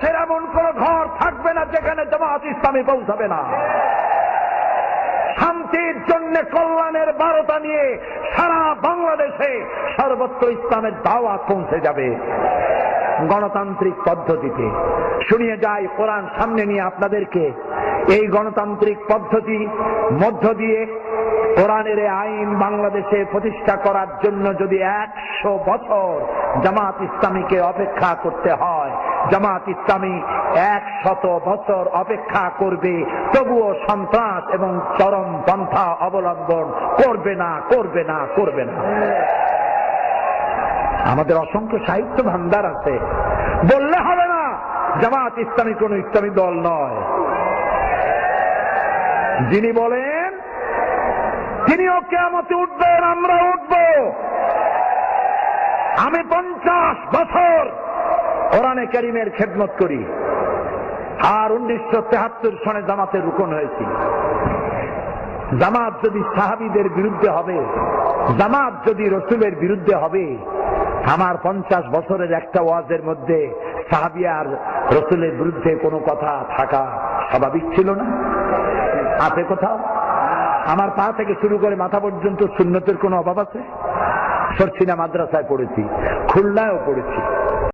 বাংলাদেশের এমন কোন ঘর থাকবে না যেখানে জামাত ইসলামী পৌঁছাবে না। শান্তির জন্য কল্যাণের বারোটা নিয়ে সারা বাংলাদেশে সর্বত্র ইসলামের দাওয়াত পৌঁছে যাবে। গণতান্ত্রিক পদ্ধতিতে। শুনিয়ে যাই কোরআন সামনে নিয়ে আপনাদেরকে। এই গণতান্ত্রিক পদ্ধতি মধ্য দিয়ে কোরআনের আইন বাংলাদেশে প্রতিষ্ঠা করার জন্য যদি একশো বছর জামাত ইসলামীকে অপেক্ষা করতে হয় জামাত ইসলামী এক শত বছর অপেক্ষা করবে, তবুও সন্ত্রাস এবং চরম পন্থা অবলম্বন করবে না করবে না করবে না। আমাদের অসংখ্য সাহিত্য ভান্ডার আছে। বললে হবে না, জামাত ইসলামী কোন ইসলামী দল নয়। যিনি বলেন, তিনিও কেমতে উঠবেন আমরা উঠব। আমি পঞ্চাশ বছর কোরআনে করিমের খেদমত করি। আর উনিশশো তেহাত্তর সনে জামাতের রুকন হয়েছি। জামাত যদি সাহাবিদের বিরুদ্ধে হবে, জামাত যদি রসুলের বিরুদ্ধে হবে, আমার পঞ্চাশ বছরের একটা ওয়াজের মধ্যে সাহাবিয়ার রসুলের বিরুদ্ধে কোনো কথা থাকা স্বাভাবিক ছিল না? আছে কোথাও? আমার পা থেকে শুরু করে মাথা পর্যন্ত শূন্যতের কোনো অভাব আছে? সরছিনা মাদ্রাসায় পড়েছি, খুলনায়ও পড়েছি।